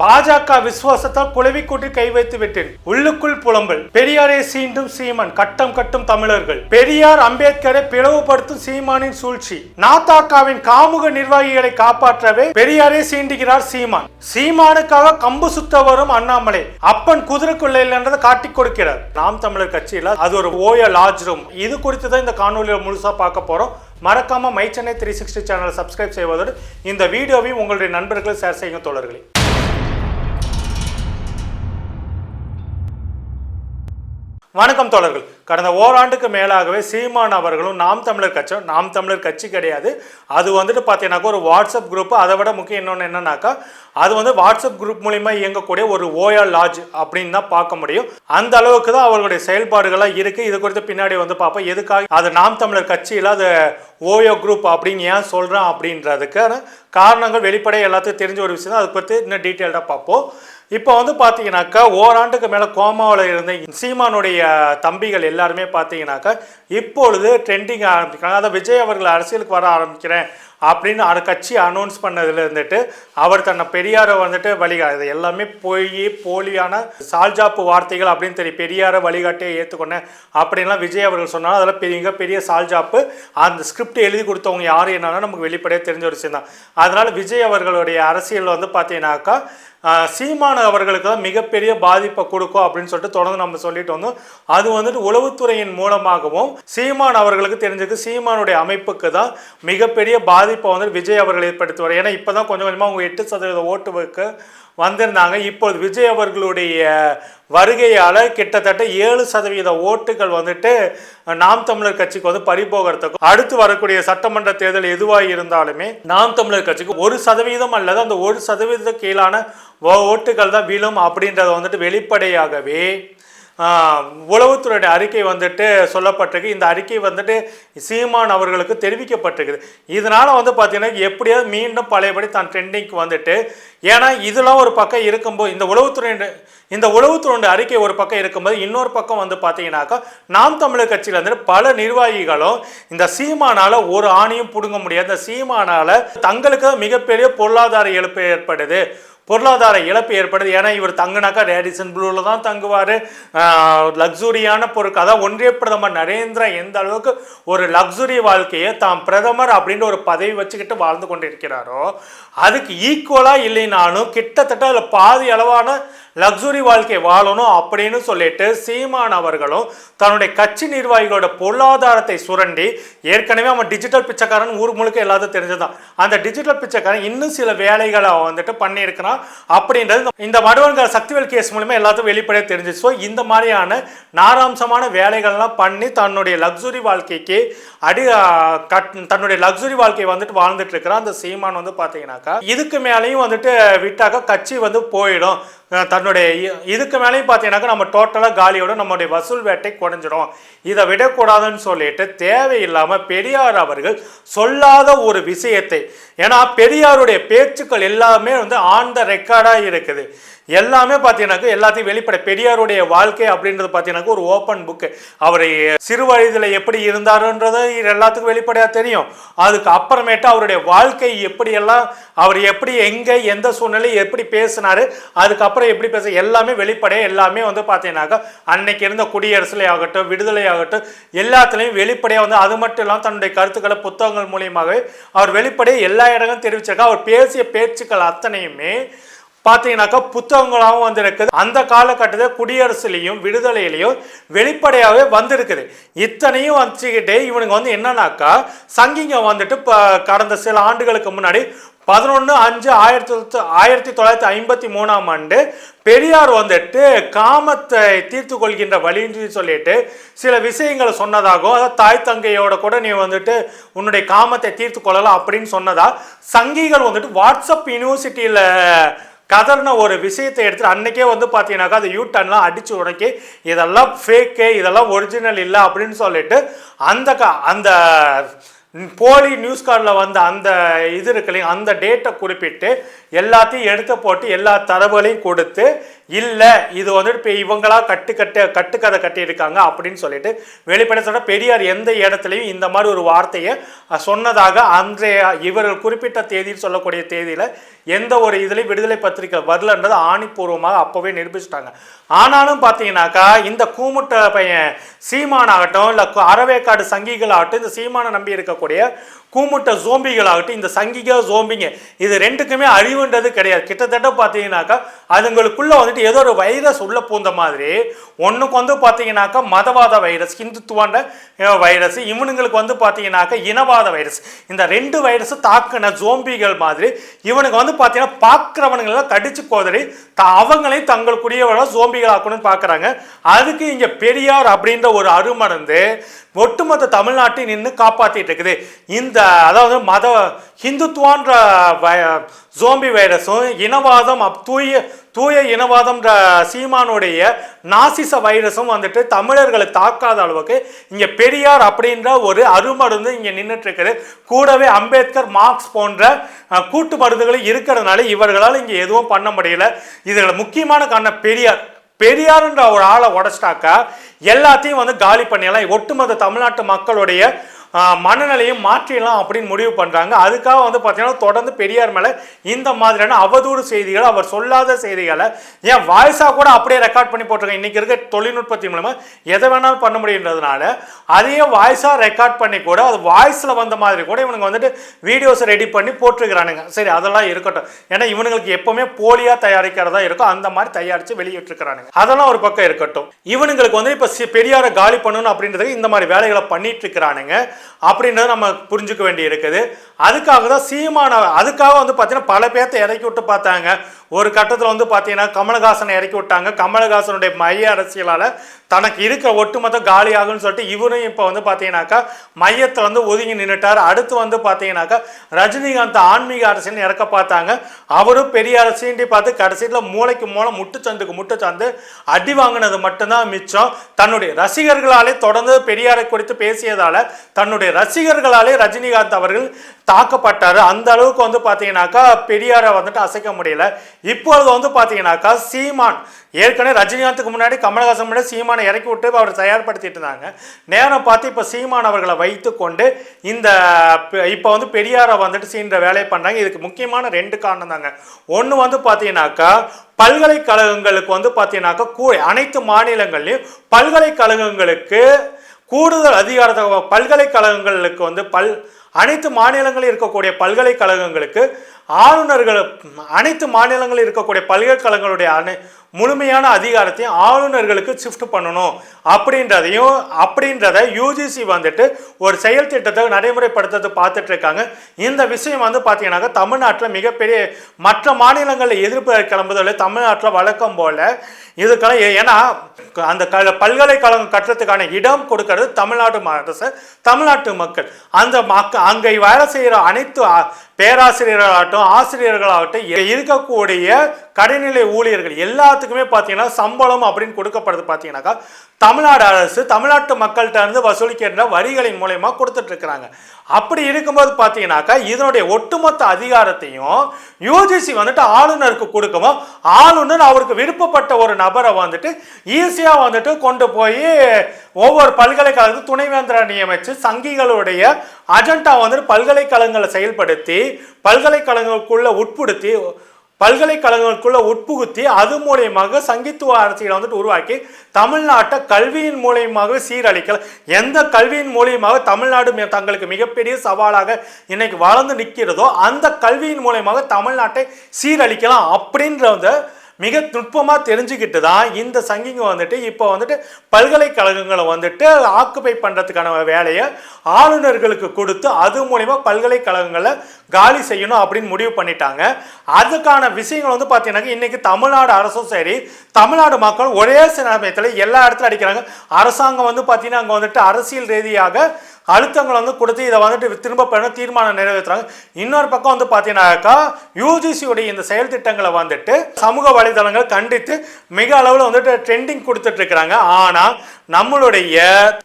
பாஜக விசுவாசத்தால் குளவி கூட்டி கை வைத்து விட்டேன். உள்ளுக்குள் புலம்பல். பெரியாரை சீண்டும் சீமான். கட்டம் கட்டும் தமிழர்கள். பெரியார் அம்பேத்கரை பிளவுபடுத்தும் சீமானின் சூழ்ச்சி. நாத்தாக்காவின் காமுக நிர்வாகிகளை காப்பாற்றவே பெரியாரை சீண்டுகிறார் சீமான். சீமானுக்காக கம்பு சுத்த வரும் அண்ணாமலை. அப்பன் குதிரைக்குள்ள இல்லைன்றதை காட்டிக் கொடுக்கிறார். நாம் தமிழர் கட்சியில அது ஒரு ஓய லாட்ஜ் ரூம். இது குறித்து தான் இந்த காணொலியில் முழுசா பார்க்க போறோம். மறக்காம மை சென்னை த்ரீ சிக்ஸ்டி சேனலை சப்ஸ்கிரைப் செய்வதோடு இந்த வீடியோவையும் உங்களுடைய நண்பர்களை ஷேர் செய்யுங்க தோழர்களே. வணக்கம் தோழர்கள். கடந்த ஓராண்டுக்கு மேலாகவே சீமான் அவர்களும் நாம் தமிழர் கட்சி நாம் தமிழர் கட்சி கிடையாது. அது வந்துட்டு பார்த்தீங்கன்னாக்கா ஒரு வாட்ஸ்அப் குரூப் அதை விட முக்கியம் இன்னொன்று என்னன்னாக்கா அது வந்து வாட்ஸ்அப் குரூப் மூலிமா இயங்கக்கூடிய ஒரு ஓயா லாட்ஜ் அப்படின்னு தான் பார்க்க முடியும். அந்த அளவுக்கு தான் அவர்களுடைய செயல்பாடுகள்லாம் இருக்குது இது குறித்து பின்னாடி வந்து பார்ப்போம். எதுக்காக அது நாம் தமிழர் கட்சியில் அது ஓயோ குரூப் அப்படின்னு ஏன் சொல்கிறேன் அப்படின்றதுக்கான காரணங்கள் வெளிப்படையாக எல்லாத்துக்கும் தெரிஞ்ச ஒரு விஷயம் தான். அதை பற்றி இன்னும் டீட்டெயில்டாக பார்ப்போம். இப்போ வந்து பார்த்தீங்கன்னாக்கா ஓராண்டுக்கு மேலே கோமாவில் இருந்த சீமானுடைய தம்பிகள் எல்லாருமே பார்த்தீங்கன்னாக்கா இப்பொழுது ட்ரெண்டிங் ஆரம்பிக்கிறாங்க. அதை விஜய் அவர்கள் அரசியலுக்கு வர ஆரம்பிக்கிறேன் அப்படின்னு அந்த கட்சி அனௌன்ஸ் பண்ணதில் இருந்துட்டு அவர் தன்னை பெரியாரை வந்துட்டு வழிகாட்டு எல்லாமே போய் போலியான சால்ஜாப்பு வார்த்தைகள் அப்படின்னு தெரியும் பெரியாரை வழிகாட்டியை ஏற்றுக்கொண்டேன் அப்படின்லாம் விஜய் அவர்கள் சொன்னாலும் அதெல்லாம் பெரிய மிகப்பெரிய சால்ஜாப்பு. அந்த ஸ்கிரிப்ட் எழுதி கொடுத்தவங்க யார் என்னன்னா நமக்கு வெளிப்படையாக தெரிஞ்ச ஒரு விஷயம் தான் அதனால் விஜய் அவர்களுடைய அரசியல் வந்து பார்த்தீங்கன்னாக்கா சீமான் அவர்களுக்கு தான் மிகப்பெரிய பாதிப்பை கொடுக்கும் அப்படின்னு சொல்லிட்டு தொடர்ந்து நம்ம சொல்லிட்டு வந்தோம். அது வந்துட்டு உளவுத்துறையின் மூலமாகவும் சீமான் அவர்களுக்கு தெரிஞ்சிருக்கு. சீமானுடைய அமைப்புக்கு தான் மிகப்பெரிய பாதிப்பை வந்து விஜய் அவர்கள் ஏற்படுத்துவார். ஏன்னா இப்போ தான் கொஞ்சம் கொஞ்சமாக அவங்க எட்டு சதவீத ஓட்டுவுக்கு வந்திருந்தாங்க. இப்போது விஜய் அவர்களுடைய வருகையால் கிட்டத்தட்ட ஏழு சதவீத ஓட்டுகள் வந்துட்டு நாம் தமிழர் கட்சிக்கு வந்து பறிபோகிறதுக்கும் அடுத்து வரக்கூடிய சட்டமன்ற தேர்தல் எதுவாக இருந்தாலுமே நாம் தமிழர் கட்சிக்கு ஒரு சதவீதம் அல்லது அந்த ஒரு சதவீதத்துக்கு கீழான ஓட்டுகள் தான் விழும் அப்படின்றத வந்துட்டு வெளிப்படையாகவே உளவுத்துறையுடைய அறிக்கை வந்துட்டு சொல்லப்பட்டிருக்கு. இந்த அறிக்கை வந்துட்டு சீமான் அவர்களுக்கு தெரிவிக்கப்பட்டிருக்குது. இதனால் வந்து பார்த்தீங்கன்னா எப்படியாவது மீண்டும் பழையபடி தான் ட்ரெண்டிங்க்கு வந்துட்டு ஏன்னா இதெல்லாம் ஒரு பக்கம் இருக்கும்போது இந்த உளவுத்துறை இந்த உளவுத்துறையுடைய அறிக்கை ஒரு பக்கம் இருக்கும்போது இன்னொரு பக்கம் வந்து பார்த்தீங்கன்னாக்கா நாம் தமிழர் கட்சியில் வந்துட்டு பல நிர்வாகிகளும் இந்த சீமானால் ஒரு ஆணையும் பிடுங்க முடியாது. இந்த சீமானால் தங்களுக்கு மிகப்பெரிய பொருளாதார இழப்பு ஏற்படுது. பொருளாதார இழப்பு ஏற்படுது. ஏன்னா இவர் தங்குனாக்கா ரேடிசன் ப்ளூவில் தான் தங்குவார். லக்ஸுரியான பொருட்கள். அதான் ஒன்றிய பிரதமர் நரேந்திரா எந்த அளவுக்கு ஒரு லக்ஸுரி வாழ்க்கையை தாம் பிரதமர் அப்படின்ற ஒரு பதவி வச்சுக்கிட்டு வாழ்ந்து கொண்டிருக்கிறாரோ அதுக்கு ஈக்குவலாக இல்லைனாலும் கிட்டத்தட்ட அதில் பாதி அளவான லக்ஸுரி வாழ்க்கை வாழணும் அப்படின்னு சொல்லிட்டு சீமான் அவர்களும் தன்னுடைய கட்சி நிர்வாகிகளோட பொருளாதாரத்தை சுரண்டி ஏற்கனவே அவன் டிஜிட்டல் பிச்சைக்காரன் ஊர் முழுக்க எல்லாத்தையும் தெரிஞ்சதான். அந்த டிஜிட்டல் பிச்சைக்காரன் இன்னும் சில வேலைகளை அவன் வந்துட்டு பண்ணியிருக்கிறான் அப்படின்றது இந்த மடுவன்கள் சக்திவேல் கேஸ் மூலிமா எல்லாத்துக்கும் வெளிப்படையாக தெரிஞ்சிச்சு. ஸோ இந்த மாதிரியான நாராம்சமான வேலைகள்லாம் பண்ணி தன்னுடைய லக்ஸுரி வாழ்க்கைக்கு அடி கட் தன்னுடைய லக்ஸுரி வாழ்க்கையை வந்துட்டு வாழ்ந்துட்டு இருக்கிறான் அந்த சீமான் வந்து பார்த்தீங்கன்னாக்கா இதுக்கு மேலேயும் வந்துட்டு விட்டாக்கா கட்சி வந்து போயிடும். தன் அதனுடைய இதுக்கு மேலேயும் பார்த்தீங்கன்னாக்கா நம்ம டோட்டலாக காலியோட நம்முடைய வசூல் வேட்டை குறைஞ்சிடும். இதை விடக்கூடாதுன்னு சொல்லிட்டு தேவையில்லாமல் பெரியார் அவர்கள் சொல்லாத ஒரு விஷயத்தை ஏன்னா பெரியாருடைய பேச்சுக்கள் எல்லாமே வந்து ஆன் த ரெக்கார்டாக இருக்குது. எல்லாமே பார்த்தீங்கன்னாக்கா எல்லாத்தையும் வெளிப்பட பெரியாருடைய வாழ்க்கை அப்படின்றது பார்த்தீங்கன்னாக்க ஒரு ஓப்பன் புக்கு அவர் சிறு வயதில் எப்படி இருந்தாருன்றது இது எல்லாத்துக்கும் வெளிப்படையாக தெரியும். அதுக்கு அப்புறமேட்டு அவருடைய வாழ்க்கை எப்படியெல்லாம் அவர் எப்படி எங்கே எந்த சூழ்நிலை எப்படி பேசினார் அதுக்கப்புறம் எப்படி பேச எல்லாமே வெளிப்படையாக எல்லாமே வந்து பார்த்தீங்கன்னாக்கா அன்னைக்கு இருந்த குடியரசுலே ஆகட்டும் விடுதலை ஆகட்டும் எல்லாத்துலேயும் வெளிப்படையாக வந்து அது மட்டும் இல்லாமல் தன்னுடைய கருத்துக்களை புத்தகங்கள் மூலியமாகவே அவர் வெளிப்படையாக எல்லா இடங்களும் தெரிவிச்சிருக்கா அவர் பேசிய பேச்சுக்கள் அத்தனையுமே பார்த்தீங்கன்னாக்கா புத்தகங்களாகவும் வந்திருக்குது. அந்த காலகட்டத்தில் குடியரசுலேயும் விடுதலையிலையும் வெளிப்படையாகவே வந்திருக்குது. இத்தனையும் வச்சுக்கிட்டே இவனுங்க வந்து என்னன்னாக்கா சங்கிங்க வந்துட்டு இப்போ கடந்த சில ஆண்டுகளுக்கு முன்னாடி பதினொன்று அஞ்சு ஆயிரத்தி ஆயிரத்தி தொள்ளாயிரத்தி ஐம்பத்தி மூணாம் ஆண்டு பெரியார் வந்துட்டு காமத்தை தீர்த்து கொள்கின்ற வழின்னு சொல்லிட்டு சில விஷயங்களை சொன்னதாகவும் அதாவது தாய் தங்கையோட கூட நீ வந்துட்டு உன்னுடைய காமத்தை தீர்த்து கொள்ளலாம் அப்படின்னு சொன்னதா சங்கிகள் வந்துட்டு வாட்ஸ்அப் யூனிவர்சிட்டியில் கதர்ன ஒரு விஷயத்தை எடுத்துகிட்டு அன்னைக்கே வந்து பார்த்தீங்கன்னாக்கா அது யூ டர்ன்லாம் அடித்து உடக்கி இதெல்லாம் ஃபேக்கு இதெல்லாம் ஒரிஜினல் இல்லை அப்படின்னு சொல்லிட்டு அந்த க அந்த போலி நியூஸ் கார்டில் வந்த அந்த இது இருக்கு இல்லைங்க அந்த டேட்டை குறிப்பிட்டு எல்லாத்தையும் எடுத்து போட்டு எல்லா தரவுகளையும் கொடுத்து இல்லை இது வந்துட்டு இப்போ இவங்களா கட்டு கட்டு கட்டுக்கதை கட்டியிருக்காங்க அப்படின்னு சொல்லிட்டு வெளிப்பட சொல்ற பெரியார் எந்த இடத்துலையும் இந்த மாதிரி ஒரு வார்த்தையை சொன்னதாக அன்றைய இவர்கள் குறிப்பிட்ட தேதியில் சொல்லக்கூடிய தேதியில் எந்த ஒரு இதுலேயும் விடுதலை பத்திரிக்கை வரலன்றது ஆணிப்பூர்வமாக அப்போவே நிரூபிச்சிட்டாங்க. ஆனாலும் பார்த்தீங்கன்னாக்கா இந்த கூமுட்ட பையன் சீமான் ஆகட்டும் இல்லை அரவேக்காடு சங்கிகள் ஆகட்டும் இந்த சீமானை நம்பி இருக்கக்கூடிய கூமுட்ட ஜோம்பிகளாகட்டும் இந்த சங்கிக ஜோம்பிங்க இது ரெண்டுக்குமே அழிவுன்றது கிடையாது. கிட்டத்தட்ட பார்த்தீங்கன்னாக்கா அதுங்களுக்குள்ள வந்துட்டு ஏதோ ஒரு வைரஸ் உள்ள பூந்த மாதிரி ஒன்றுக்கு வந்து பார்த்தீங்கன்னாக்கா மதவாத வைரஸ் ஹிந்துத்துவான வைரஸ் இவனுங்களுக்கு வந்து பார்த்தீங்கன்னாக்கா இனவாத வைரஸ் இந்த ரெண்டு வைரஸ் தாக்குன ஜோம்பிகள் மாதிரி இவனுக்கு வந்து பார்த்தீங்கன்னா பார்க்குறவனுங்களெல்லாம் கடிச்சு கோதறி த அவங்களையும் தங்களுக்குரியவர்கள ஜோம்பிகள் ஆக்கணும்னு பார்க்குறாங்க. அதுக்கு இங்கே பெரியார் அப்படின்ற ஒரு அருமருந்து ஒட்டுமொத்த தமிழ்நாட்டை நின்று காப்பாற்றிட்டு இருக்குது. இந்த அதாவது மத ஹிந்துத்துவான்ற வ- ஜோம்பி வைரஸும் இனவாதம் அப்- தூய தூய இனவாதம்ன்ற சீமானுடைய நாசிச வைரஸும் வந்துட்டு தமிழர்களை தாக்காத அளவுக்கு இங்கே பெரியார் அப்படின்ற ஒரு அருமருந்து இங்கே நின்றுட்டுருக்குது கூடவே அம்பேத்கர் மார்க்ஸ் போன்ற கூட்டு மருந்துகளும் இருக்கிறதுனால இவர்களால் இங்கே எதுவும் பண்ண முடியல. இதில் முக்கியமான காரணம் பெரியார். பெரியாருன்ற ஒரு ஆளை உடச்சிட்டாக்கா எல்லாத்தையும் வந்து காலி பண்ணிடலாம். ஒட்டுமொத்த தமிழ்நாட்டு மக்களுடைய மனநிலையும் மாற்றிடலாம் அப்படின்னு முடிவு பண்ணுறாங்க அதுக்காக வந்து பார்த்தீங்கன்னா தொடர்ந்து பெரியார் மேலே இந்த மாதிரியான அவதூறு செய்திகளை அவர் சொல்லாத செய்திகளை ஏன் வாய்ஸாக கூட அப்படியே ரெக்கார்ட் பண்ணி போட்டிருக்காங்க. இன்றைக்கி இருக்க தொழில்நுட்பத்தின் மூலமாக எதை வேணாலும் பண்ண முடியுன்றதுனால அதையே வாய்ஸாக ரெக்கார்ட் பண்ணி கூட அது வாய்ஸில் வந்த மாதிரி கூட இவனுங்க வந்துட்டு வீடியோஸ் ரெடி பண்ணி போட்டிருக்கிறானுங்க. சரி அதெல்லாம் இருக்கட்டும். ஏன்னா இவனுங்களுக்கு எப்போவுமே போலியாக தயாரிக்கிறதா இருக்கும் அந்த மாதிரி தயாரித்து வெளியிட்டிருக்கிறானுங்க. அதெல்லாம் ஒரு பக்கம் இருக்கட்டும். இவனுங்களுக்கு வந்து இப்போ பெரியாரை காலி பண்ணணும் அப்படின்றதுக்கு இந்த மாதிரி வேலைகளை பண்ணிட்டு இருக்கிறானுங்க அப்படின்றத நம்ம புரிஞ்சுக்க வேண்டி இருக்குது அதுக்காக தான் சீமான அதுக்காக வந்து பார்த்தீங்கன்னா பல பேர்த்த இறக்கி விட்டு பார்த்தாங்க. ஒரு கட்டத்தில் வந்து பார்த்தீங்கன்னா கமலஹாசனை இறக்கி விட்டாங்க. கமலஹாசனுடைய மைய அரசியலால் தனக்கு இருக்க ஒட்டுமொத்த காலியாகும்னு சொல்லிட்டு இவரும் இப்போ வந்து பார்த்தீங்கன்னாக்கா மையத்தில் வந்து ஒதுங்கி நின்றுட்டார் அடுத்து வந்து பார்த்தீங்கன்னாக்கா ரஜினிகாந்த் ஆன்மீக அரசியல் இறக்க பார்த்தாங்க. அவரும் பெரிய அரசியண்டி பார்த்து கடைசியில் மூளைக்கு மூளை முட்டுச்சந்துக்கு முட்டுச்சந்து அடி வாங்கினது மட்டும்தான் மிச்சம். தன்னுடைய ரசிகர்களாலே தொடர்ந்து பெரியாரை குறித்து பேசியதால தன்னுடைய ரசிகர்களாலே ரஜினிகாந்த் அவர்கள் தாக்கப்பட்டார். அந்த அளவுக்கு வந்து பார்த்தீங்கன்னாக்கா பெரியாரை வந்துட்டு அசைக்க முடியல. இப்பொழுது வந்து பார்த்தீங்கன்னாக்கா சீமான் ஏற்கனவே ரஜினிகாந்துக்கு முன்னாடி கமலஹாசன் முன்னாடி சீமானை இறக்கி விட்டு அவர் தயார்படுத்திட்டு இருந்தாங்க. நேரம் பார்த்து இப்போ சீமான் அவர்களை வைத்துக்கொண்டு இந்த இப்போ வந்து பெரியாரை வந்துட்டு சீன்ற வேலையை பண்ணுறாங்க இதுக்கு முக்கியமான ரெண்டு காரணம் தாங்க. ஒன்று வந்து பார்த்தீங்கன்னாக்கா பல்கலைக்கழகங்களுக்கு வந்து பார்த்தீங்கன்னாக்கா கூ அனைத்து மாநிலங்கள்லையும் பல்கலைக்கழகங்களுக்கு கூடுதல் அதிகாரத்தை பல்கலைக்கழகங்களுக்கு வந்து பல் அனைத்து மாநிலங்களில் இருக்கக்கூடிய பல்கலைக்கழகங்களுக்கு ஆளுநர்கள் அனைத்து மாநிலங்களில் இருக்கக்கூடிய பல்கலைக்கழகங்களுடைய அனை முழுமையான அதிகாரத்தையும் ஆளுநர்களுக்கு ஷிஃப்ட் பண்ணணும். அப்படின்றதையும் அப்படின்றத யூஜிசி வந்துட்டு ஒரு செயல் திட்டத்தை நடைமுறைப்படுத்துறது பார்த்துட்டு இருக்காங்க. இந்த விஷயம் வந்து பார்த்தீங்கன்னாக்கா தமிழ்நாட்டில் மிகப்பெரிய மற்ற மாநிலங்களில் எதிர்ப்பு கிளம்புதல் தமிழ்நாட்டில் வழக்கம் போல இதுக்கெல்லாம் ஏ- ஏன்னா அந்த க பல்கலைக்கழகம் கட்டுறதுக்கான இடம் கொடுக்கறது தமிழ்நாடு அரசு தமிழ்நாட்டு மக்கள். அந்த மக்க அங்கே வேலை செய்கிற அனைத்து பேராசிரியர்களாகட்டும் ஆசிரியர்களாகட்டும் இருக்கக்கூடிய கடைநிலை ஊழியர்கள் எல்லாத்துக்குமே பார்த்தீங்கன்னா சம்பளம் அப்படின்னு கொடுக்கப்படுது பார்த்தீங்கன்னாக்கா தமிழ்நாடு அரசு தமிழ்நாட்டு மக்கள்கிட்ட இருந்து வசூலிக்கின்ற வரிகளின் மூலயமா கொடுத்துட்டு இருக்கிறாங்க. அப்படி இருக்கும்போது பார்த்தீங்கன்னாக்கா இதனுடைய ஒட்டுமொத்த அதிகாரத்தையும் யூஜிசி வந்துட்டு ஆளுநருக்கு கொடுக்கவும் ஆளுநர் அவருக்கு விருப்பப்பட்ட ஒரு நபரை வந்துட்டு ஈஸியாக வந்துட்டு கொண்டு போய் ஒவ்வொரு பல்கலைக்கழகத்து துணைவேந்தரை நியமித்து சங்கிகளுடைய அஜெண்டா வந்துட்டு பல்கலைக்கழகங்களை செயல்படுத்தி பல்கலைக்கழகங்களுக்குள்ள உட்படுத்தி பல்கலைக்கழகங்களுக்குள்ள உட்புகுத்தி அது மூலியமாக சங்கித்துவ அரசியலை வந்துட்டு உருவாக்கி தமிழ்நாட்டை கல்வியின் மூலியமாக சீரழிக்கல. எந்த கல்வியின் மூலியமாக தமிழ்நாடு தங்களுக்கு மிகப்பெரிய சவாலாக இன்னைக்கு வளர்ந்து நிற்கிறதோ அந்த கல்வியின் மூலியமாக தமிழ்நாட்டை சீரழிக்கலாம் அப்படின்றத மிக நுட்பமாக தெரிஞ்சுக்கிட்டு தான் இந்த சங்கிங்க வந்துட்டு இப்போ வந்துட்டு பல்கலைக்கழகங்களை வந்துட்டு ஆக்குபை பண்ணுறதுக்கான வேலையை ஆளுநர்களுக்கு கொடுத்து அது மூலிமா பல்கலைக்கழகங்களை காலி செய்யணும் அப்படின்னு முடிவு பண்ணிட்டாங்க. அதுக்கான விஷயங்கள் வந்து பார்த்தீங்கன்னா இன்றைக்கி தமிழ்நாடு அரசும் சரி தமிழ்நாடு மக்களும் ஒரே சமயத்தில் எல்லா இடத்துல அடிக்கிறாங்க. அரசாங்கம் வந்து பார்த்தீங்கன்னா அங்கே வந்துட்டு அரசியல் ரீதியாக அழுத்தங்களை வந்து கொடுத்து இதை வந்துட்டு திரும்ப பெற தீர்மானம் நிறைவேற்றுறாங்க. இன்னொரு பக்கம் வந்து பார்த்தீங்கன்னாக்கா யூஜிசியுடைய இந்த செயல் திட்டங்களை வந்துட்டு சமூக வலைதளங்கள் கண்டித்து மிக அளவில் வந்துட்டு ட்ரெண்டிங் கொடுத்துட்டு இருக்கிறாங்க ஆனால் நம்மளுடைய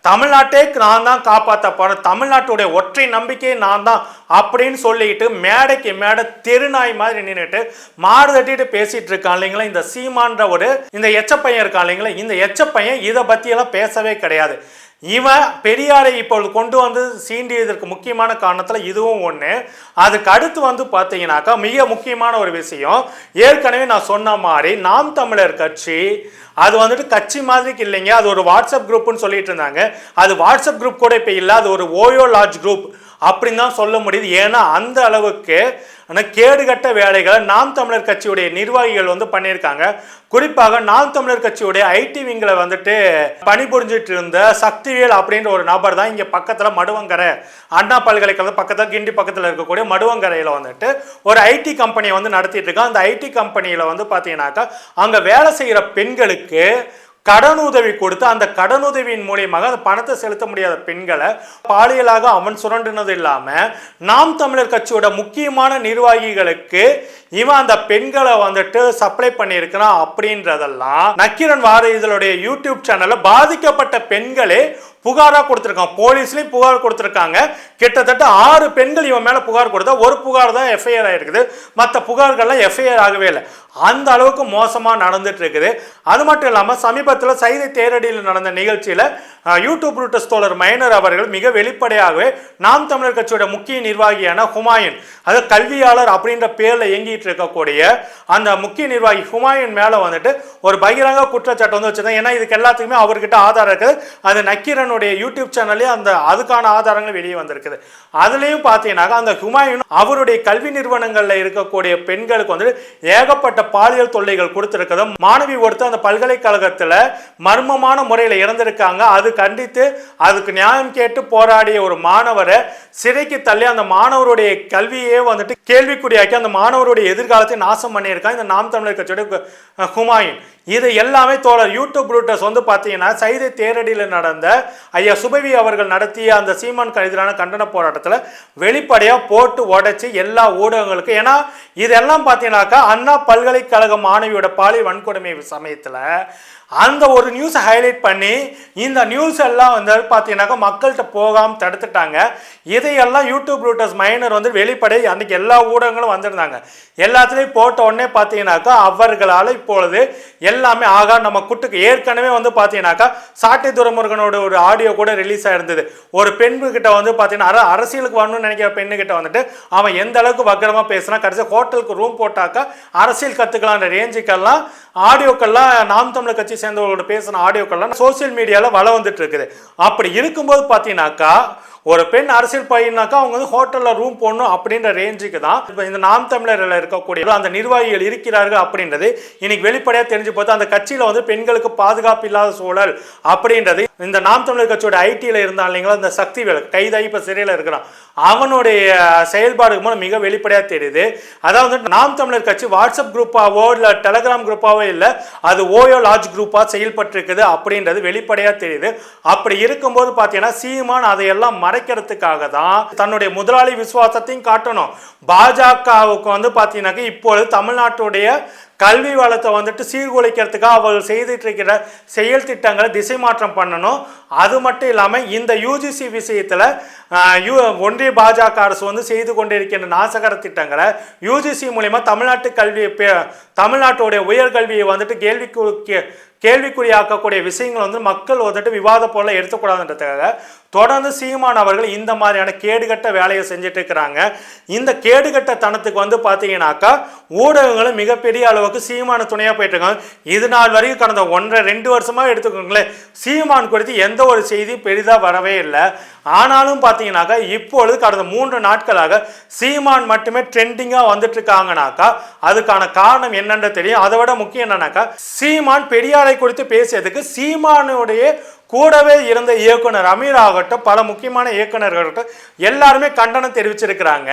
தமிழ்நாட்டே நான் தான் காப்பாற்ற போகிறேன் தமிழ்நாட்டுடைய ஒற்றை நம்பிக்கையை நான் தான் அப்படின்னு சொல்லிட்டு மேடைக்கு மேடை தெருநாய் மாதிரி நின்றுட்டு மாடு தட்டிட்டு பேசிட்டு இருக்கான் இல்லைங்களா? இந்த சீமான்ற ஒரு இந்த எச்சப்பையன் இருக்கான் இல்லைங்களா? இந்த எச்சப்பையன் இதை பற்றியெல்லாம் பேசவே கிடையாது. இவன் பெரியாரை இப்பொழுது கொண்டு வந்து சீண்டியதற்கு முக்கியமான காரணத்தில் இதுவும் ஒன்று அதுக்கு அடுத்து வந்து பார்த்தீங்கன்னாக்கா மிக முக்கியமான ஒரு விஷயம். ஏற்கனவே நான் சொன்ன மாதிரி நாம் தமிழர் கட்சி அது வந்துட்டு கட்சி மாதிரிக்கு இல்லைங்க. அது ஒரு வாட்ஸ்அப் குரூப்னு சொல்லிட்டு இருந்தாங்க. அது வாட்ஸ்அப் குரூப் கூட இப்போ இல்லை. அது ஒரு ஓயோ லாட்ஜ் குரூப் அப்படின்னு தான் சொல்ல முடியுது. ஏன்னா அந்த அளவுக்கு ஆனால் கேடுகட்ட வேலைகளை நாம் தமிழர் கட்சியுடைய நிர்வாகிகள் வந்து பண்ணியிருக்காங்க. குறிப்பாக நாம் தமிழர் கட்சியுடைய ஐடி விங்கில் வந்துட்டு பணிபுரிஞ்சிட்டு இருந்த சக்திவேல் அப்படின்ற ஒரு நபர் தான் இங்கே பக்கத்தில் மடுவங்கரை அண்ணா பல்கலைக்கழகம் பக்கத்தில் கிண்டி பக்கத்தில் இருக்கக்கூடிய மடுவங்கரையில் வந்துட்டு ஒரு ஐடி கம்பெனியை வந்து நடத்திட்டு இருக்கான். அந்த ஐடி கம்பெனியில் வந்து பார்த்தீங்கன்னாக்கா அங்கே வேலை செய்கிற பெண்களுக்கு கடனுதவி கொடுத்து அந்த கடனுதவியின் மூலியமாக அந்த பணத்தை செலுத்த முடியாத பெண்களை பாலியலாக அவன் சுரண்டினது இல்லாமல் நாம் தமிழர் கட்சியோட முக்கியமான நிர்வாகிகளுக்கு இவன் அந்த பெண்களை வந்துட்டு சப்ளை பண்ணியிருக்கிறான் அப்படின்றதெல்லாம் நக்கீரன் வார இதழுடைய யூடியூப் சேனலில் பாதிக்கப்பட்ட பெண்களே புகாராக கொடுத்துருக்கான். போலீஸ்லேயும் புகார் கொடுத்துருக்காங்க. கிட்டத்தட்ட ஆறு பெண்கள் இவன் மேலே புகார் கொடுத்தா ஒரு புகார் தான் எஃப்ஐஆர் ஆகிருக்குது மற்ற புகார்கள்லாம் எஃப்ஐஆர் ஆகவே இல்லை. அந்த அளவுக்கு மோசமாக நடந்துட்டு இருக்குது அது மட்டும் இல்லாமல் சமீபத்தில் சைதை தேரடியில் நடந்த நிகழ்ச்சியில் யூடியூப் ரூட்டஸ் தோழர் மைனர் அவர்கள் மிக வெளிப்படையாகவே நாம் தமிழர் கட்சியோட முக்கிய நிர்வாகியான ஹுமாயூன் அது கல்வியாளர் அப்படின்ற பேரில் இயங்கிட்டு இருக்கக்கூடிய அந்த முக்கிய நிர்வாகி ஹுமாயூன் மேலே வந்துட்டு ஒரு பகிரங்க குற்றச்சாட்டு வந்து வச்சுருந்தேன் ஏன்னா இதுக்கு எல்லாத்துக்குமே அவர்கிட்ட ஆதாரம் இருக்குது. அது நக்கீரனுடைய யூடியூப் சேனல்லே அந்த அதுக்கான ஆதாரங்கள் வெளியே வந்திருக்குது. அதுலேயும் பார்த்தீங்கன்னாக்கா அந்த ஹுமாயூன் அவருடைய கல்வி நிறுவனங்களில் இருக்கக்கூடிய பெண்களுக்கு வந்துட்டு ஏகப்பட்ட பாலியல் தொல்லைகள் கொடுத்துருக்கதும் மாணவி ஒருத்தர் அந்த பல்கலைக்கழகத்தில் மர்மமான முறையில் இறந்திருக்காங்க. அது கண்டித்து அதுக்கு நியாயம் கேட்டு போராடிய ஒரு மாணவரை சிறைக்கு தள்ளி அந்த மாணவருடைய கல்வியே வந்துட்டு கேள்விக்குறியாக்கி அந்த மாணவருடைய எதிர்காலத்தை நாசம் பண்ணியிருக்கான் இந்த நாம் தமிழர் கட்சியோட ஹுமாயின் ஹுமாயூன். இது எல்லாமே தோழர் யூடியூப் ரூட்டர்ஸ் வந்து பார்த்தீங்கன்னா சைதை தேரடியில் நடந்த ஐயா சுபவி அவர்கள் நடத்திய அந்த சீமான் எதிரான கண்டன போராட்டத்தில் வெளிப்படையாக போட்டு உடைச்சி எல்லா ஊடகங்களுக்கும் ஏன்னா இதெல்லாம் பார்த்தீங்கன்னாக்கா அண்ணா பல்கலைக்கழக மாணவியோட பாலியல் வன்கொடுமை சமயத்தில் அந்த ஒரு நியூஸை ஹைலைட் பண்ணி இந்த நியூஸ் எல்லாம் வந்து பார்த்தீங்கன்னாக்கா மக்கள்கிட்ட போகாமல் தடுத்துட்டாங்க. இதையெல்லாம் யூடியூப் ரூட்டர்ஸ் மைனர் வந்து வெளிப்படை அன்றைக்கி எல்லா ஊடகங்களும் வந்திருந்தாங்க. எல்லாத்துலேயும் போட்ட உடனே பார்த்தீங்கன்னாக்கா அவர்களால் இப்பொழுது எல்லாமே ஆகா நம்ம குட்டுக்கு ஏற்கனவே வந்து பார்த்தீங்கன்னாக்கா சாட்டை துரைமுருகனோட ஒரு ஆடியோ கூட ரிலீஸ் ஆயிருந்தது. ஒரு பெண்கிட்ட வந்து பார்த்தீங்கன்னா அர அரசியலுக்கு வரணும்னு நினைக்கிற பெண்ணுக்கிட்ட வந்துட்டு அவன் எந்த அளவுக்கு வக்கரமாக பேசினா கடைசி ஹோட்டலுக்கு ரூம் போட்டாக்கா அரசியல் கற்றுக்கலான்ற ரேஞ்சுக்கெல்லாம் ஆடியோக்கள்லாம் நாம் தமிழர் கட்சி சேர்ந்தவர்களோட பேசின ஆடியோக்கள்லாம் சோஷியல் மீடியாவில் வள வந்துட்டு இருக்குது. அப்படி இருக்கும்போது பார்த்தீங்கன்னாக்கா ஒரு பெண் அரசியல் பையனாக்கா அவங்க வந்து ஹோட்டலில் ரூம் போடணும் அப்படின்ற ரேஞ்சுக்கு தான். இப்போ இந்த நாம் தமிழரில் இருக்கக்கூடிய அந்த நிர்வாகிகள் இருக்கிறார்கள் அப்படின்றது இன்னைக்கு வெளிப்படையாக தெரிஞ்சு பார்த்தா அந்த கட்சியில் வந்து பெண்களுக்கு பாதுகாப்பு இல்லாத சூழல் அப்படின்றது இந்த நாம் தமிழர் கட்சியோட ஐடியில் இருந்தான் இல்லைங்களா? இந்த சக்தி வேலை கைதாகி இப்போ சிறையில் இருக்கிறான். அவனுடைய செயல்பாடு மூலம் மிக வெளிப்படையாக தெரியுது. அதாவது நாம் தமிழர் கட்சி வாட்ஸ்அப் குரூப்பாவோ இல்லை டெலகிராம் குரூப்பாவோ இல்லை அது ஓயோ லாட்ஜ் குரூப்பாக செயல்பட்டிருக்குது அப்படின்றது வெளிப்படையாக தெரியுது. அப்படி இருக்கும்போது பார்த்தீங்கன்னா சீமான் அதையெல்லாம் மறைக்கிறதுக்காக தான் தன்னுடைய முதலாளி விசுவாசத்தையும் காட்டணும். பாஜகவுக்கு வந்து பார்த்தீங்கன்னாக்க இப்பொழுது தமிழ்நாட்டுடைய கல்வி வளத்தை வந்துட்டு சீர்குலைக்கிறதுக்காக அவர்கள் செய்துட்டு இருக்கிற செயல் திட்டங்களை திசை மாற்றம் பண்ணணும். அது மட்டும் இல்லாமல் இந்த யூஜிசி விஷயத்தில் யூ ஒன்றிய பாஜக அரசு வந்து செய்து கொண்டிருக்கின்ற நாசகர திட்டங்களை யூஜிசி மூலிமா தமிழ்நாட்டு கல்வி பே- தமிழ்நாட்டுடைய உயர்கல்வியை வந்துட்டு கேள்விக்கு கேள்விக்குறியாக்கக்கூடிய விஷயங்கள் வந்து மக்கள் வந்துட்டு விவாத பொருளை எடுத்துக்கூடாதுன்றதுக்காக தொடர்ந்து சீமான் அவர்கள் இந்த மாதிரியான கேடுகட்ட வேலையை செஞ்சுட்டு இருக்கிறாங்க இந்த கேடுகட்ட தனத்துக்கு வந்து பார்த்தீங்கன்னாக்கா ஊடகங்களும் மிகப்பெரிய அளவுக்கு சீமான துணையாக போயிட்டு இருக்காங்க இது நாள் வரைக்கும் கடந்த ஒன்றரை ரெண்டு வருஷமாக எடுத்துக்கோங்களேன் சீமான் குறித்து எந்த ஒரு செய்தியும் பெரிதாக வரவே இல்லை. ஆனாலும் பார்த்தீங்கன்னாக்கா இப்பொழுது கடந்த மூன்று நாட்களாக சீமான் மட்டுமே ட்ரெண்டிங்காக வந்துட்டு இருக்காங்கனாக்கா அதுக்கான காரணம் என்னென்று தெரியும். அதை விட முக்கியம் என்னன்னாக்கா சீமான் பெரியாரை குறித்து பேசியதுக்கு சீமானுடைய கூடவே இருந்த இயக்குனர் அமீர் ஆகட்டும் பல முக்கியமான இயக்குனர்கள்ட்ட எல்லாருமே கண்டனம் தெரிவிச்சிருக்கிறாங்க.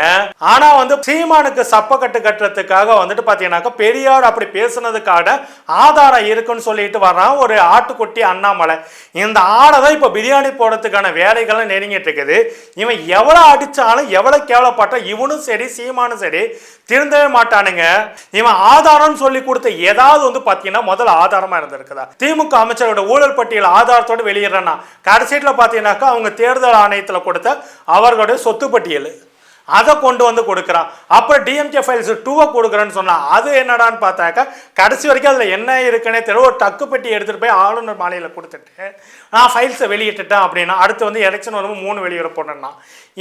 ஆனா வந்து சீமானுக்கு சப்பக்கட்டு கட்டுறதுக்காக வந்துட்டு பாத்தீங்கன்னாக்கா பெரியார் அப்படி பேசுனதுக்கான ஆதாரம் இருக்குன்னு சொல்லிட்டு வர்றான் ஒரு ஆட்டுக்குட்டி அண்ணாமலை. இந்த ஆடை தான் இப்போ பிரியாணி போடுறதுக்கான வேலைகள்லாம் நெருங்கிட்டு இருக்குது இவன் எவ்வளோ அடிச்சாலும் எவ்வளோ கேவலப்பட்டா இவனும் சரி சீமானும் சரி திருந்தவே மாட்டானுங்க. இவன் ஆதாரம்னு சொல்லி கொடுத்த ஏதாவது வந்து பார்த்தீங்கன்னா முதல் ஆதாரமா இருந்திருக்குதா? திமுக அமைச்சரோட ஊழல் பட்டியல் ஆதாரத்தோட வெளியிடுறேன்னா. கடைசீட்டில் பார்த்தீங்கன்னாக்கா அவங்க தேர்தல் ஆணையத்தில் கொடுத்த அவர்களுடைய சொத்து பட்டியல் அதை கொண்டு வந்து கொடுக்குறான். அப்புறம் டிஎம்கே ஃபைல்ஸ் டூவை கொடுக்குறேன்னு சொன்னான் அது என்னடான்னு பார்த்தாக்கா கடைசி வரைக்கும் அதில் என்ன இருக்குன்னே தெரியல. ஒரு டக்கு பெட்டி எடுத்துகிட்டு போய் ஆளுநர் மாலையில் கொடுத்துட்டு நான் ஃபைல்ஸை வெளியிட்டுட்டேன் அப்படின்னா அடுத்து வந்து எலெக்ஷன் வரும்போது மூணு வெளியிட போனேன்னா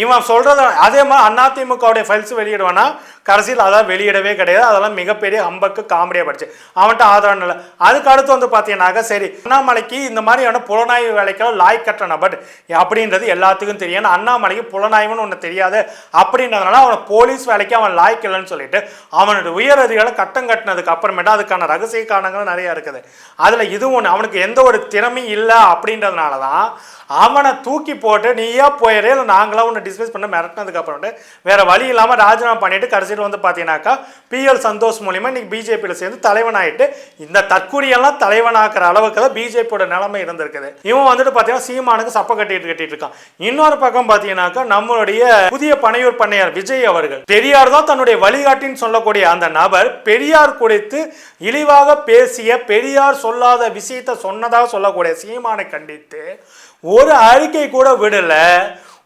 இவன் சொல்கிறத அதே மாதிரி அதிமுகவுடைய ஃபைல்ஸ் வெளியிடுவானா கடைசியில் அதான் வெளியிடவே கிடையாது. அதெல்லாம் மிகப்பெரிய அம்பக்கு காமெடியாக படிச்சு. அவன்கிட்ட ஆதரவு இல்லை. அதுக்கு அடுத்து வந்து பார்த்தீங்கன்னாக்கா சரி அண்ணாமலைக்கு இந்த மாதிரியான புலனாய்வு வேலைக்கெல்லாம் லாய் கட்டணும் பட் அப்படின்றது எல்லாத்துக்கும் தெரியும். அண்ணாமலைக்கு புலனாய்வுன்னு ஒன்று தெரியாது. அப்படின்றதுனால அவனை போலீஸ் வேலைக்கு அவன் லாய்க்கலன்னு சொல்லிட்டு அவனோட உயர் அதிகாரி கட்டம் கட்டினதுக்கு அப்புறமேட்டா அதுக்கான ரகசிய காரணங்கள் நிறைய இருக்குது. அதில் இது ஒன்று அவனுக்கு எந்த ஒரு திறமையும் இல்லை அப்படின்றதுனால தான் அவனை தூக்கி போட்டு நீயா போயிடே இல்லை நாங்களாம் உன்னை டிஸ்மிஸ் பண்ண மிரட்டினதுக்கு வேறு வேற வழி இல்லாமல் ராஜினாமா பண்ணிட்டு கடைசியில் வந்து பார்த்தீங்கன்னாக்கா பிஎல் சந்தோஷ் மூலியமா இன்னைக்கு பிஜேபியில் சேர்ந்து தலைவனாயிட்டு இந்த தற்கூரியெல்லாம் தலைவனாக்குற அளவுக்கு தான் பிஜேபியோட நிலைமை இருந்திருக்குது. இவன் வந்துட்டு பார்த்தீங்கன்னா சீமானுக்கு சப்ப கட்டிட்டு கட்டிட்டு இருக்கான். இன்னொரு பக்கம் பார்த்தீங்கன்னாக்கா நம்மளுடைய புதிய பனையூர் பண்ணையார் விஜய் அவர்கள். பெரியார் தான் தன்னுடைய வழிகாட்டின்னு சொல்லக்கூடிய அந்த நபர். பெரியார் குறித்து இழிவாக பேசிய பெரியார் சொல்லாத விஷயத்தை சொன்னதாக சொல்லக்கூடிய சீமானை கண்டித்து ஒரு அறிக்கை கூட விடலை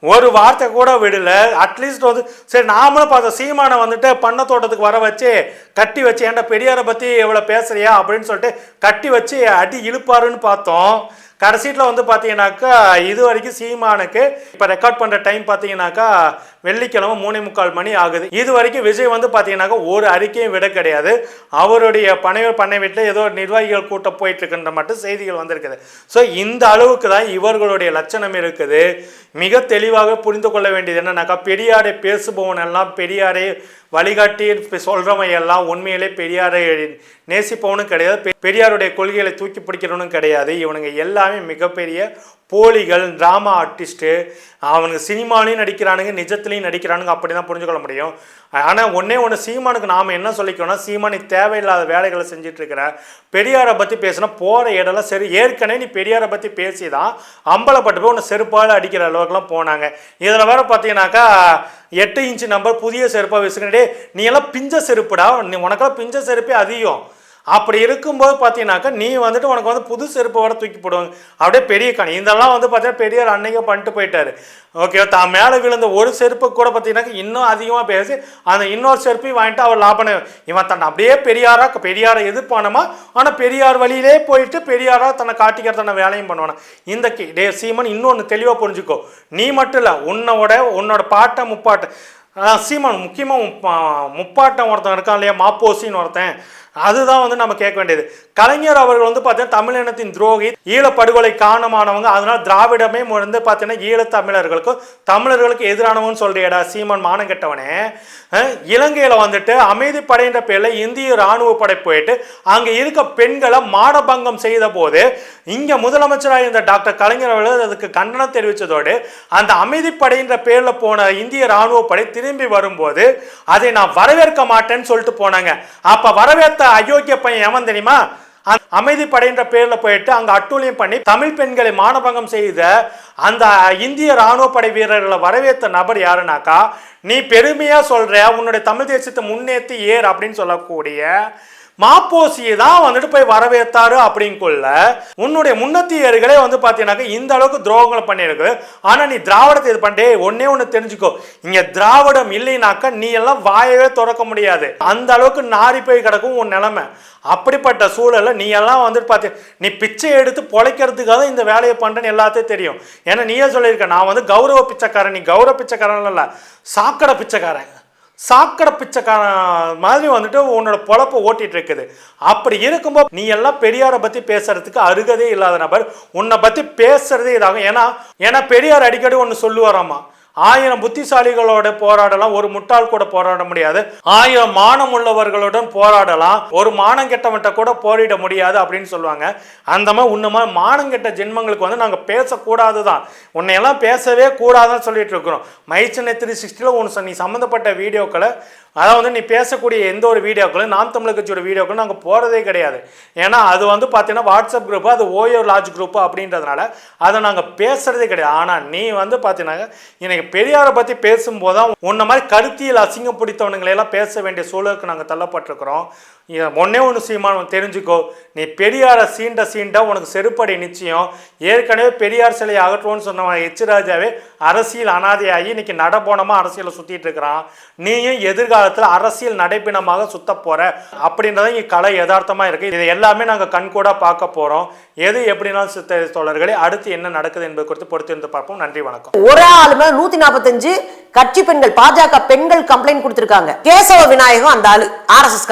ஒரு வார்த்தை கூட விடல. அட்லீஸ்ட் வந்து சரி நாமளும் பார்த்தோம் சீமானை வந்துட்டு பண்ண தோட்டத்துக்கு வர வச்சு கட்டி வச்சு ஏன்டா பெரியாரை பற்றி எவ்வளோ பேசுறியா? அப்படின்னு சொல்லிட்டு கட்டி வச்சு அடி இழுப்பாருன்னு பார்த்தோம். கடைசீட்டில் வந்து பார்த்தீங்கன்னாக்கா இது வரைக்கும் சீமானுக்கு இப்போ ரெக்கார்ட் பண்ணுற டைம் பார்த்தீங்கன்னாக்கா வெள்ளிக்கிழமை மூணே முக்கால் மணி ஆகுது. இது வரைக்கும் விஜய் வந்து பார்த்தீங்கன்னாக்கா ஒரு அறிக்கையும் விட கிடையாது. அவருடைய பனைவர் பண்ணை வீட்டில் ஏதோ நிர்வாகிகள் கூட்டம் போயிட்டுருக்குன்ற மட்டும் செய்திகள் வந்திருக்குது. ஸோ இந்த அளவுக்கு தான் இவர்களுடைய லட்சணம் இருக்குது. மிக தெளிவாக புரிந்து கொள்ள வேண்டியது என்னன்னாக்கா பெரியாரை பேசுபவன் எல்லாம் பெரியாரை வழிகாட்டி சொல்கிறவன் எல்லாம் உண்மையிலே பெரியாரை நேசிப்பவனும் கிடையாது. பெ- பெரியாருடைய கொள்கைகளை தூக்கி பிடிக்கிறவனும் கிடையாது. இவனுங்க எல்லாமே மிகப்பெரிய போலிகள் ட்ராமா ஆர்டிஸ்ட்டு அவனுக்கு சினிமாலையும் நடிக்கிறானுங்க நிஜத்துலையும் நடிக்கிறானுங்க அப்படி தான் புரிஞ்சுக்கொள்ள முடியும். ஆனால் ஒன்றே ஒன்று சீமானுக்கு நாம் என்ன சொல்லிக்கணும்னா சீமான் நீ தேவையில்லாத வேலைகளை செஞ்சிட்ருக்கிற பெரியாரை பற்றி பேசினா போகிற இடம்லாம் சரி ஏற்கனவே நீ பெரியாரை பற்றி பேசி தான் அம்பலப்பட்டு போய் உன்னை செருப்பால் அடிக்கிற அளவுக்குலாம் போனாங்க. இதில் வேற பார்த்தீங்கன்னாக்கா எட்டு இன்ச்சு நம்பர் புதிய செருப்பாக வச்சுக்கிட்டே நீ எல்லாம் பிஞ்ச செருப்புடா நீ உனக்கெல்லாம் பிஞ்ச செருப்பே அதிகம். அப்படி இருக்கும்போது பார்த்தீங்கன்னாக்கா நீ வந்துட்டு உனக்கு வந்து புது செருப்பு வர தூக்கி போடுவாங்க. அப்படியே பெரிய கணி இதெல்லாம் வந்து பார்த்தீங்கன்னா பெரியார் அன்னைக்கே பண்ணிட்டு போயிட்டாரு. ஓகே தான் மேலே விழுந்த ஒரு செருப்பு கூட பார்த்தீங்கன்னாக்கா இன்னும் அதிகமாக பேசி அந்த இன்னொரு செருப்பையும் வாங்கிட்டு அவர் லாபம் இவன் தன்னை அப்படியே பெரியாராக பெரியாரை எதிர்ப்பானமா ஆனால் பெரியார் வழியிலே போயிட்டு பெரியாராக தன்னை காட்டிக்கிற தன்னை வேலையும் பண்ணுவானா. இந்த கி- டே சீமன் இன்னொன்று தெளிவாக புரிஞ்சுக்கோ. நீ மட்டும் இல்லை உன்னோட உன்னோட பாட்டை முப்பாட்டை சீமன் சீமான் முக்கியமாக முப்பாட்டம் ஒருத்தன் இருக்கான் இல்லையா மாப்போசின்னு ஒருத்தன். அதுதான் வந்து நம்ம கேட்க வேண்டியது. கலைஞர் அவர்கள் வந்து பார்த்தீங்கன்னா தமிழினத்தின் துரோகி ஈழப்படுகொலை காரணமானவங்க. அதனால திராவிடமே வந்து பார்த்தீங்கன்னா ஈழத்தமிழர்களுக்கும் தமிழர்களுக்கு எதிரானவன் சொல்றியடா சீமான் மானம் கெட்டவனே இலங்கையில் வந்துட்டு அமைதி படைன்ற பேரில் இந்திய ராணுவ படை போயிட்டு அங்கே இருக்க பெண்களை மாடபங்கம் செய்த போது இங்கே முதலமைச்சராக இருந்த டாக்டர் கலைஞர் அவர்கள் அதுக்கு கண்டனம் தெரிவித்ததோடு அந்த அமைதிப்படைன்ற பேரில் போன இந்திய ராணுவ படை திரும்பி வரும்போது அதை நான் வரவேற்க மாட்டேன்னு சொல்லிட்டு போனாங்க. அப்போ வரவேற்ற அயோக்கிய பையன் எவன் தெரியுமா? அமைதி அமைதிப்படைன்ற பேர்ல போயிட்டு அங்க அட்டூழியம் பண்ணி தமிழ் பெண்களை மானபங்கம் செய்த அந்த இந்திய ராணுவ படை வீரர்களை வரவேற்ற நபர் யாருனாக்கா நீ பெருமையா சொல்ற உன்னுடைய தமிழ் தேசத்தை முன்னேற்றி ஏர் அப்படின்னு சொல்லக்கூடிய மாப்போசியை தான் வந்துட்டு போய் வரவேற்றாரு அப்படிங்குள்ள உன்னுடைய முன்னத்தியர்களே வந்து பார்த்தீங்கன்னாக்கா இந்த அளவுக்கு துரோகங்களை பண்ணியிருக்கு. ஆனால் நீ திராவிடத்தை இது பண்ணே ஒன்னே ஒன்று தெரிஞ்சுக்கோ. இங்கே திராவிடம் இல்லைனாக்கா நீ எல்லாம் வாயவே திறக்க முடியாது. அந்த அளவுக்கு நாரி போய் கிடக்கும் உன் நிலைமை. அப்படிப்பட்ட சூழலில் நீ எல்லாம் வந்துட்டு பார்த்து நீ பிச்சை எடுத்து பொழைக்கிறதுக்காக தான் இந்த வேலையை பண்ணுறேன்னு எல்லாத்தையும் தெரியும். ஏன்னா நீயே சொல்லியிருக்க நான் வந்து கௌரவ பிச்சைக்காரன். நீ கௌரவ பிச்சைக்காரன் இல்லை. சாக்கடை பிச்சைக்காரன். சாக்கடை பிச்சைக்கான மாதிரி வந்துட்டு உன்னோட பொழப்ப ஓட்டிட்டு இருக்குது. அப்படி இருக்கும்போது நீ எல்லாம் பெரியாரை பத்தி பேசுறதுக்கு அருகதே இல்லாத நபர். உன்னை பத்தி பேசுறதே இதாகும். ஏன்னா ஏன்னா பெரியார் அடிக்கடி ஒன்று சொல்லுவாராமா? ஆயிரம் புத்திசாலிகளோட போராடலாம் ஒரு முட்டாள் கூட போராட முடியாது. ஆயிரம் மானம் உள்ளவர்களுடன் போராடலாம் ஒரு மானம் கெட்டவன்ட்ட கூட போரிட முடியாது அப்படின்னு சொல்லுவாங்க. அந்த மாதிரி உன்னமா மானம் கெட்ட ஜென்மங்களுக்கு வந்து நாங்கள் பேசக்கூடாது தான் உன்னையெல்லாம் பேசவே கூடாதுன்னு சொல்லிட்டு இருக்கிறோம். மைச்சனை த்ரீ சிக்ஸ்டியில் ஒன்று நீ சம்மந்தப்பட்ட வீடியோக்களை அதாவது வந்து நீ பேசக்கூடிய எந்த ஒரு வீடியோக்களும் நாம் தமிழகச்சியோட கட்சியோட வீடியோக்களும் நாங்கள் போகிறதே கிடையாது. ஏன்னா அது வந்து பார்த்தீங்கன்னா வாட்ஸ்அப் குரூப்பு அது ஓயோ லாட்ஜ் குரூப்பு அப்படின்றதுனால அதை நாங்கள் பேசுகிறதே கிடையாது. ஆனால் நீ வந்து பார்த்தீங்கன்னா இன்னைக்கு பெரியாரை பற்றி பேசும்போது தான் உன்ன மாதிரி கருத்தியல் அசிங்கம் எல்லாம் பேச வேண்டிய சூழலுக்கு நாங்கள் தள்ளப்பட்டிருக்கிறோம். ஒன்னே ஒன்று சீமான் தெரிஞ்சுக்கோ. நீ பெரியாரை சீண்ட சீண்ட உனக்கு செருப்படி நிச்சயம். ஏற்கனவே பெரியார் சிலையை அகற்றுவோன்னு சொன்னவன் எச்சிராஜாவே அரசியல் அனாதையாகி இன்னைக்கு நடபோனமாக அரசியலை சுற்றிட்டு இருக்கிறான். நீயும் எதிர்காலத்தில் அரசியல் நடைப்பினமாக சுத்த போற. அப்படின்றத இங்கே கலை யதார்த்தமாக இருக்கு. இது எல்லாமே நாங்கள் கண்கூட பார்க்க போகிறோம் எது எப்படினாலும் சித்த தோழர்களே அடுத்து என்ன நடக்குது என்பது குறித்து பொறுத்திருந்து பார்ப்போம். நன்றி வணக்கம். ஒரே ஆளுமே நூற்றி நூத்தி நாற்பத்தஞ்சு கட்சி பெண்கள் பாஜக பெண்கள் கம்ப்ளைண்ட் கொடுத்துருக்காங்க. கேசவ விநாயகம் அந்த ஆளு ஆர்எஸ்எஸ்